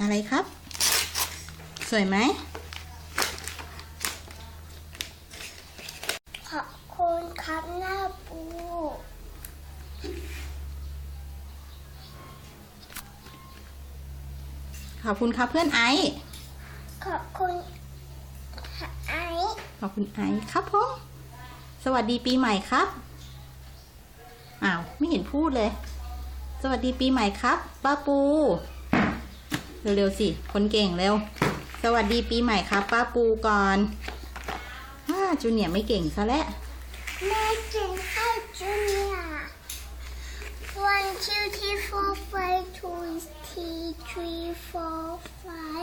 อะไรครับ สวยไหม ขอบคุณครับหน้าปู ขอบคุณครับเพื่อนไอซ์ขอบคุณไอซ์ขอบคุณไอซ์ครับผม สวัสดีปีใหม่ครับ อ้าว ไม่เห็นพูดเลย สวัสดีปีใหม่ครับ ป้าปู เร็วๆสิ คนเก่งเร็ว สวัสดีปีใหม่ครับ ป้าปูก่อนอาจูเนียร์ไม่เก่งซะแล้วไม่เกินข้าจูเนียร์ one two three four five two three three four five